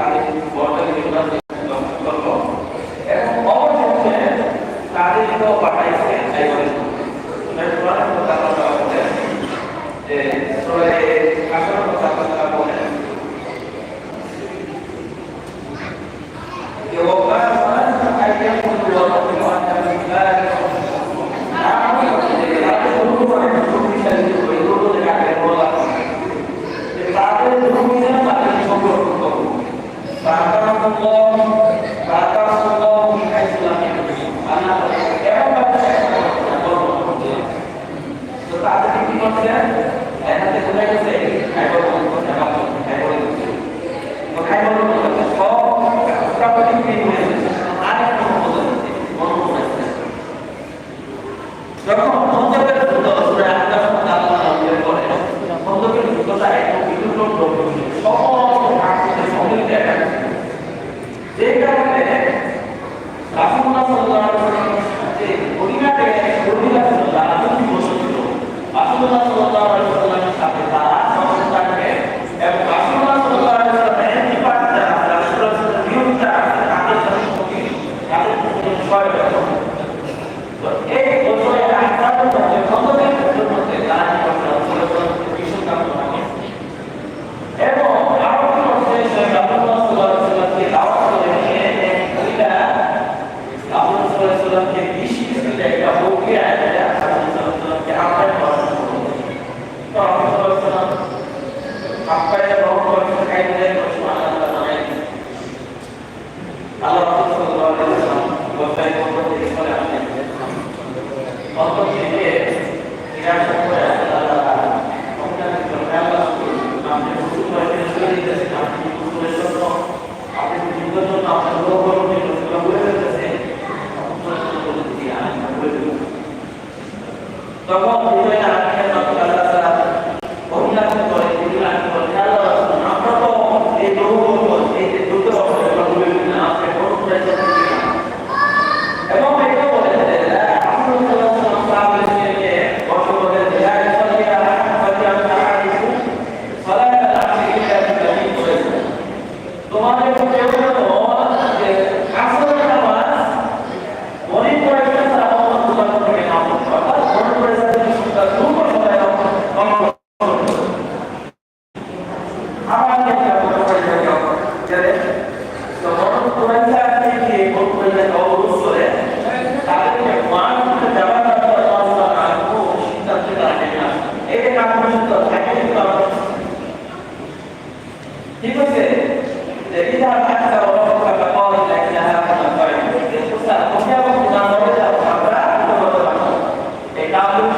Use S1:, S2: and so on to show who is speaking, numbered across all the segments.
S1: তারিখ যখন খন্দকের যুদ্ধ সুরা আকাশ আল্লাহ উল্লেখ করেন খন্দকের যুদ্ধটা এত বিদ্যুৎ সমস্ত ভাষণে সম্মিলিত একটা যে কারণে রাসুল্লাহ সাল্লাহ যে গরিবাকে গরিবাসুল্লাহ রাসুল বসন্ত রাসুল্লাহ เราก็คุยด้วยนะ কি বলছে যে ইদা মাতা রাব্বুকা ফাকাল লা ইলাহা ইল্লা আনতা ইসা তোমরা কোন নামে যাও আমরা করতে পারি এটা হলো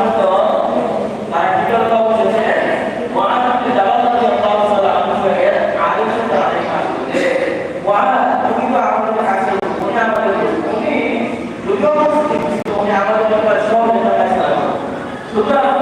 S1: Look at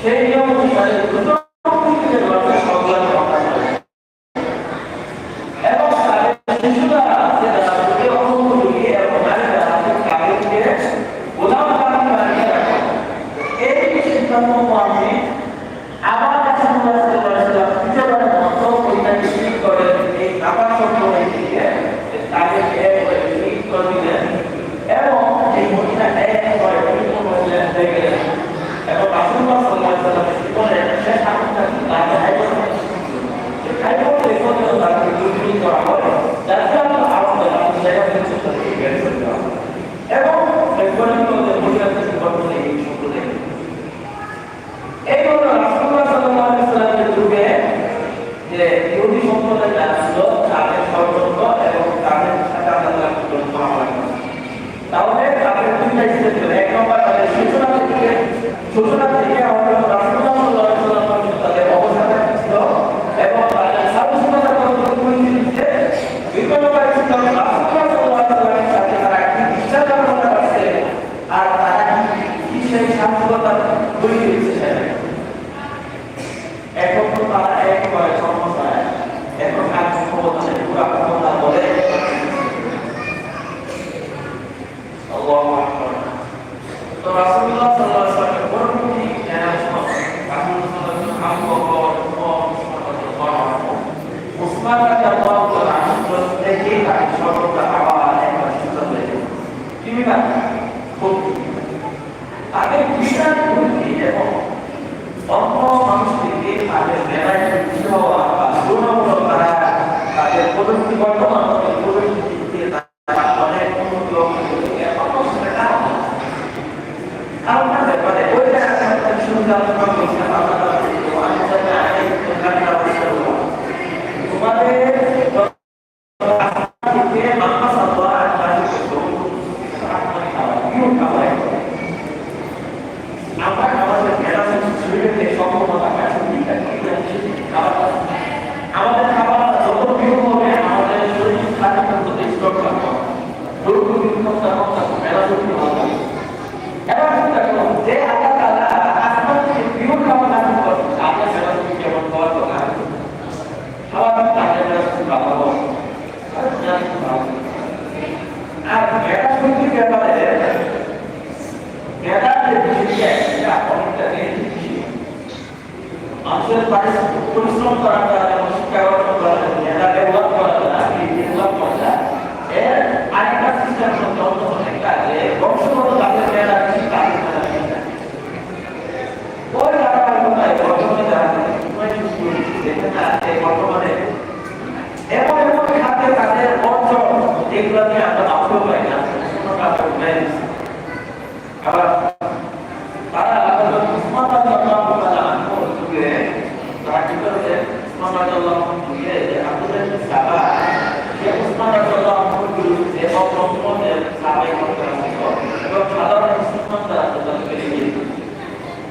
S1: সেই জন্য আমাদের মানে ওই জায়গাটা শুনলাম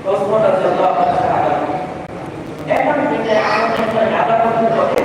S1: ওসমান রাদিয়াল্লাহু তাআলা এখন থেকে আমাদের আলাদা করতে